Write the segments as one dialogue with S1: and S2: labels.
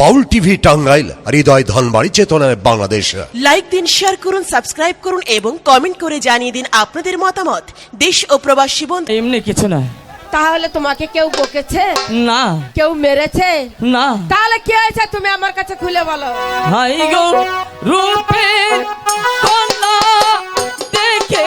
S1: বাউল TV Tangail হৃদয় ধনবাড়ি চেতনায় Bangladesh.
S2: Like দিন share করুন সাবস্ক্রাইব করুন এবং কমেন্ট করে জানিয়ে দিন আপনাদের মতামত। দেশ ও প্রবাসী বন্ধু
S3: এমনি কিছু না।
S4: তাহলে তোমাকে কেউ বকেছে?
S3: না।
S4: কেউ মেরেছে?
S3: না।
S4: তাহলে কি হয়েছে তুমি আমার কাছে খুলে বলো?
S3: হাই গো রূপে কন্যা দেখে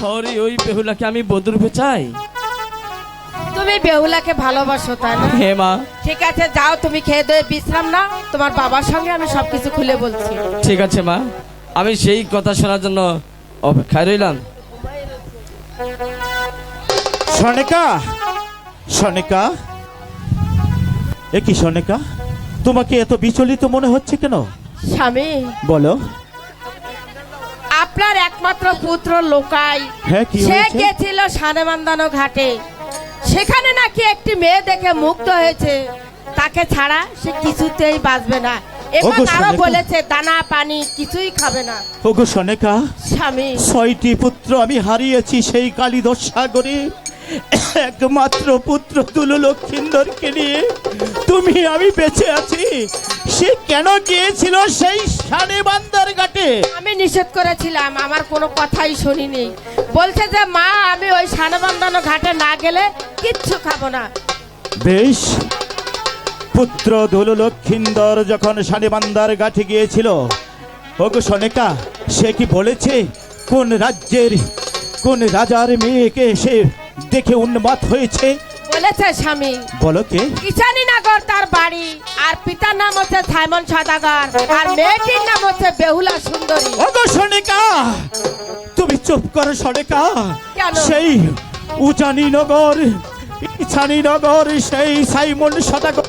S3: ঘরে ওই বেহুলাকে আমি বদরূপে চাই?
S4: তুমি বেহুলাকে ভালোবাসো তাই না?
S3: হে মা।
S4: ঠিক আছে যাও তুমি খেয়ে দিয়ে বিশ্রাম না তোমার বাবার সঙ্গে আমি সবকিছু খুলে বলছি।
S3: ঠিক আছে মা। আমি সেই কথা শোনার জন্য অপেক্ষায় রইলাম।
S5: সনেকা সনেকা। এ কি সনেকা? তোমাকে এত বিচলিত মনে হচ্ছে কেন?
S4: স্বামী।
S5: বলো।
S4: আপনার একমাত্র পুত্র লোকাই।
S5: হ্যাঁ
S4: সে গেছিল সানে ঘাটে। সেখানে নাকি একটি মেয়ে দেখে মুগ্ধ হয়েছে। তাকে ছাড়া সে কিছুতেই বাঁচবে না। এবং
S5: আরও
S4: বলেছে দানা পানি কিছুই খাবে না।
S5: ওগো সনেকা
S4: স্বামী।
S5: ছয়টি পুত্র আমি হারিয়েছি সেই সাগরে। একমাত্র পুত্র তুলু লক্ষিন্দরকে নিয়ে। তুমি আমি বেঁচে আছি। সে কেন গিয়েছিল সেই সানে বান্দার ঘাটে?
S4: আমি নিষেধ করেছিলাম আমার কোনো কথাই শুনিনি। বলছে যে মা আমি ওই সানে বান্ধানো ঘাটে না গেলে কিচ্ছু খাব না।
S5: বেশ। পুত্র দোল লক্ষিন্দর যখন শানিবান্দার গাঠে গিয়েছিল ওগো সনেকা সে কি বলেছে? কোন রাজ্যের কোন রাজার মেয়েকে সে দেখে উন্মাদ হয়েছে?
S4: বলেছে স্বামী।
S5: বলো কে?
S4: কিষানীনগর তার বাড়ি আর পিতার নাম হচ্ছে সাইমন সদাগর আর মেয়েটির নাম হচ্ছে বেহুলা সুন্দরী।
S5: ওগো সনেকা তুমি চুপ করো সনেকা? সেই উজানি নগর ইছানি নগর সেই সাইমন সদাগর।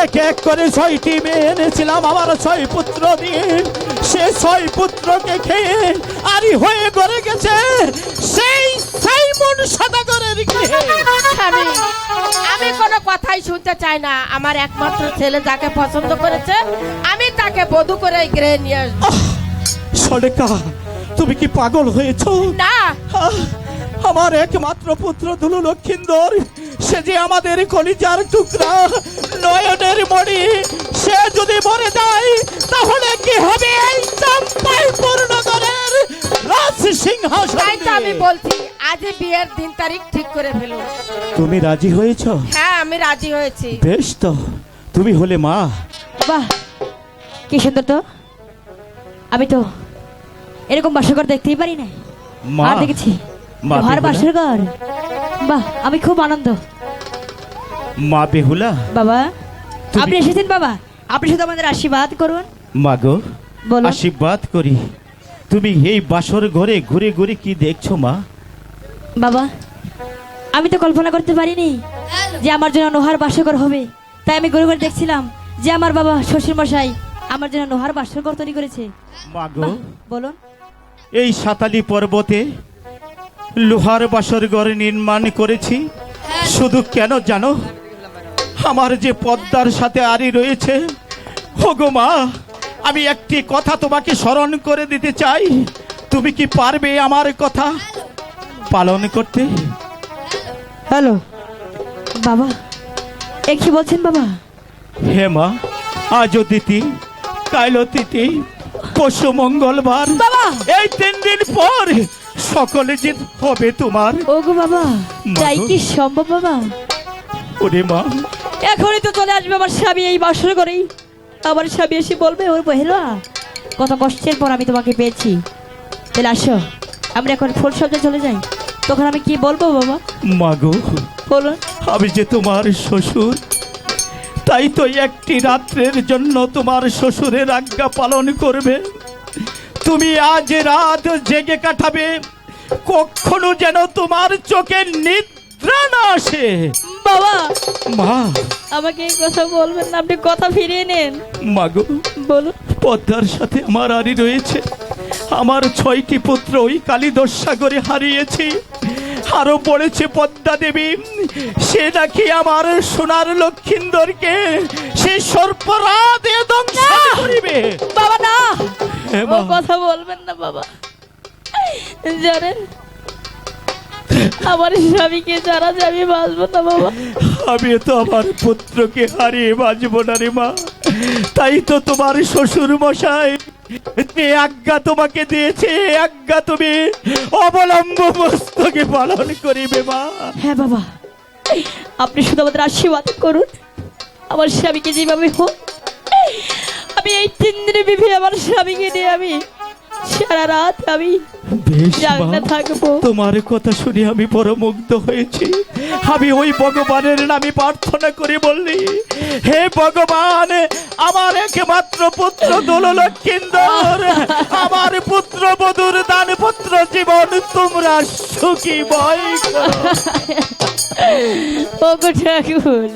S5: এক এক করে ছয়টি মেয়ে এনেছিলাম আমার ছয় পুত্র দিয়ে সে ছয় পুত্রকে খেয়ে আরি হয়ে গড়ে গেছে। সেই সাইমন সদাগরের গৃহে।
S4: স্বামী আমি কোনো কথাই শুনতে চাই না। আমার একমাত্র ছেলে যাকে পছন্দ করেছে আমি তাকে বধু করে গৃহে নিয়ে আসব।
S5: তুমি কি পাগল হয়েছো?
S4: না।
S5: আমার একমাত্র পুত্র দুলু লক্ষিন্দর সে যে আমাদের কলিজার টুকরা নয়নের মণি সে যদি মরে যায় তাহলে কি হবে এই চম্পাই পূর্ণগরের রাজ সিংহাসন?
S4: তাই তো আমি বলছি আজই বিয়ের দিন তারিখ ঠিক করে ফেলুন
S5: তুমি রাজি হয়েছো?
S4: হ্যাঁ আমি রাজি হয়েছি।
S5: বেশ তো তুমি হলে মা।
S6: বাহ কি সুন্দর তো। আমি তো এরকম বাসরঘর দেখতেই পারি না
S5: মা
S6: আর দেখেছি
S5: মা
S6: লোহার
S5: বেহুলা?
S6: বাসরঘর। বাহ আমি খুব আনন্দ।
S5: মা বেহুলা?
S6: বাবা আপনি এসেছেন বাবা? আপনি শুধু আমাদের আশীর্বাদ করুন।
S5: মা গো
S6: বলো।
S5: আশীর্বাদ করি। তুমি এই বাসর ঘরে ঘুরে ঘুরে কি দেখছ মা?
S6: বাবা আমি তো কল্পনা করতে পারিনি যে আমার জন্য নোহার বাসরঘর হবে। তাই আমি ঘুরে ঘুরে দেখছিলাম যে আমার বাবা শ্বশুর মশাই আমার জন্য নোহার বাসরঘর তৈরি করেছে।
S5: মা গো
S6: বলুন।
S5: এই সাতালি পর্বতে লোহার বাসর ঘর নির্মাণ করেছি। শুধু কেন জানো? আমার যে পদ্মার সাথে আরি রয়েছে হোগো মা আমি একটি কথা তোমাকে স্মরণ করে দিতে চাই। তুমি কি পারবে আমার কথা পালন করতে?
S6: হ্যালো বাবা এ কি বলছেন বাবা?
S5: হে মা আজও তিথি কাইল তিথি পশু মঙ্গলবার।
S6: বাবা!
S5: এই তিন দিন পর সকলে যে হবে তোমার।
S6: ওগো বাবা তাই কি সম্ভব বাবা?
S5: ওরে মা
S6: এখনই তো চলে আসবে আমার স্বামী এই বাসর করেই আমার স্বামী এসে বলবে ওর বহেলা কত কষ্টের পর আমি তোমাকে পেয়েছি। তাহলে আসো আমরা এখন ফুল সজ্জা চলে যাই। তখন আমি কি বলব বাবা?
S5: মাগো
S6: বলুন।
S5: আমি যে তোমার শ্বশুর তাই তো একটি রাত্রের জন্য তোমার শ্বশুরের আজ্ঞা পালন করবে। তুমি আজ রাত জেগে কাটাবে কখনো যেন তোমার চোখে নিদ্রা না আসে।
S6: বাবা!
S5: মা!
S6: আমাকে এই কথা বলবেন না আপনি কথা ফিরিয়ে নেন।
S5: মাগো
S6: বলুন।
S5: পদ্মার সাথে আমার আরি রয়েছে। আমার ছয়টি পুত্র ওই কালীদর সাগরে হারিয়েছি। আরও পড়েছে পদ্মা দেবী। সে নাকি আমার সোনার লক্ষিন্দরকে সে সর্পরাধে করিবে।
S6: বাবা না! কথা বলবেন না বাবা। জানেন আমার স্বামীকে জানা যে আমি বাঁচবো না বাবা।
S5: আমি তো আমার পুত্রকে হারিয়ে বাঁচব না রে মা। তাই তো তোমার শ্বশুর মশাই যে আজ্ঞা তোমাকে দিয়েছে আজ্ঞা তুমি অবলম্ব মস্তকে পালন করিবে মা।
S6: হ্যাঁ বাবা আপনি শুধু আমাদের আশীর্বাদ করুন। আমার স্বামীকে যেভাবে হোক আমি এই তিন দিনে বিভি আমার স্বামীকে নিয়ে আমি সারা রাত আমি
S5: বেশ
S6: জাগনা থাকব।
S5: তোমার কথা শুনে আমি বড় মুগ্ধ হয়েছি। আমি ওই ভগবানের নামে প্রার্থনা করে বললি হে ভগবান আমার একমাত্র পুত্র দোল লক্ষিন্দর আমার পুত্র বধুর দান পুত্র জীবন তোমরা সুখী বয়
S6: ও ঠাকুর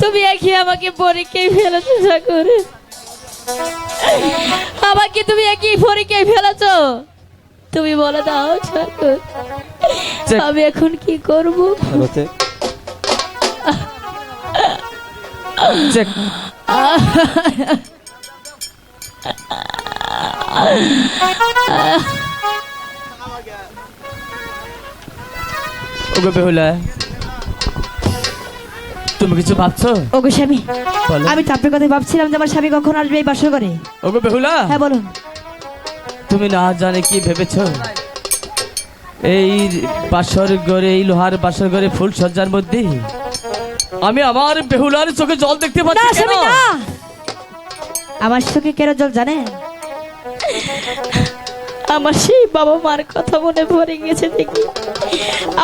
S6: তুমি একই আমাকে পরীক্ষায় ফেলেছো ঠাকুর। আমাকে তুমি একই পরীক্ষায় ফেলেছো। তুমি বলে দাও ঠাকুর। আমি এখন কি করব?
S3: ওগো বেহুলা। তুমি কিছু ভাবছ?
S6: ওগো স্বামী
S3: বলো।
S6: আমি তো আপনার কথা ভাবছিলাম যে আমার স্বামী কখন আসবে এই বাসর করে
S3: ওগো বেহুলা।
S6: হ্যাঁ বলুন।
S3: তুমি না জানে কি ভেবেছ? এই বাসর ঘরে এই লোহার বাসর ঘরে ফুল সজ্জার মধ্যে আমি আমার বেহুলার চোখে জল দেখতে
S6: না
S3: পাচ্ছি কেন?
S6: স্বামী না। আমার চোখে কেন জল জানে? আমার সেই বাবা মার কথা মনে পড়ে গেছে দেখি।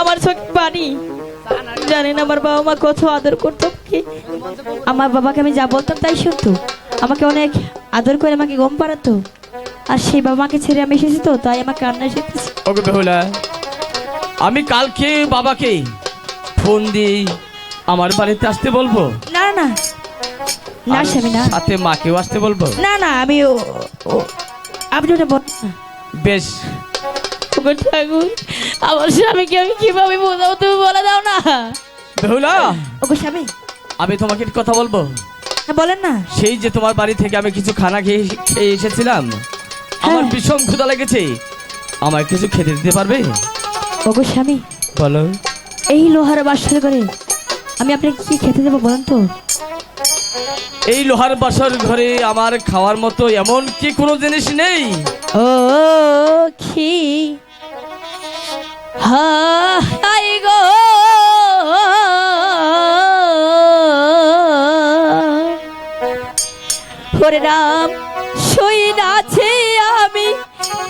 S6: আমার চোখে পানি। জানেন আমার বাবা মা কত আদর করতো কি? আমার বাবাকে আমি যা বলতাম তাই শুনতো। আমাকে অনেক আদর করে আমাকে গম পাড়াতো। আর সেই বাবা মাকে ছেড়ে আমি এসেছি তো তাই আমার কান্না এসেছে।
S3: ওগো বেহুলা আমি কালকে বাবাকে ফোন দিই আমার বাড়িতে আসতে বলব?
S6: না না না।
S3: আর
S6: স্বামী না।
S3: সাথে মাকেও আসতে বলব?
S6: না না আমি ও- ও- আপনি ওটা বল না।
S3: বেশ।
S6: ঠাকুর আমার স্বামীকে আমি কীভাবে বোঝাবো তুমি বলে দাও না
S3: বেহুলা
S6: ওগো স্বামী
S3: আমি তোমাকে কথা বলব
S6: হ্যাঁ বলেন না
S3: সেই যে তোমার বাড়ি থেকে আমি কিছু খানা খেয়ে খেয়ে এসেছিলাম আমার ভীষণ ক্ষুধা লেগেছে আমায় কিছু খেতে দিতে পারবে
S6: ওগো স্বামী
S3: বলো
S6: এই লোহার বাসর করে আমি আপনাকে কি খেতে দেবো বলেন তো
S3: এই লোহার বাসর ঘরে আমার খাওয়ার মতো এমন কি কোনো জিনিস নেই
S6: ও কি হাই গো। হরে রাম শুই নাছি আমি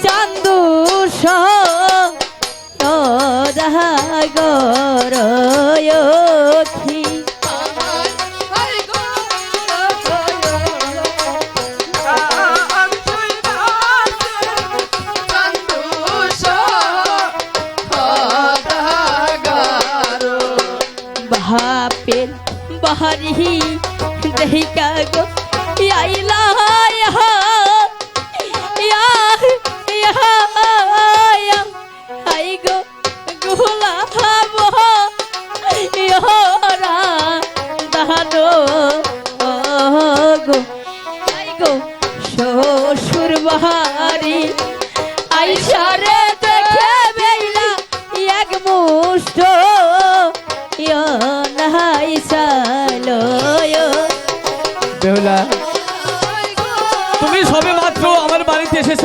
S6: চান্দুষ সহ। গর তোমারই দেহিকা গো
S3: তুমি সবে মাত্র আমার বাড়িতে এসেছ।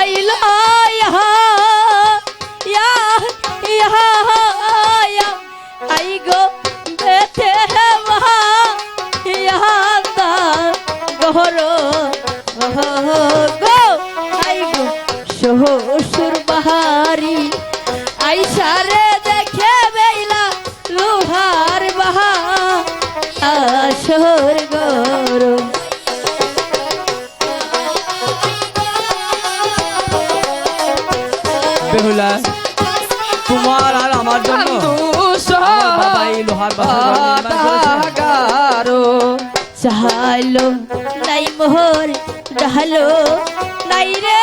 S6: আইলা ইহা ইহা यहाँ
S3: यहाँ তোমার আর আমার জন্য।
S6: চাহাইলো নাই মোহর ডাহালো নাই রে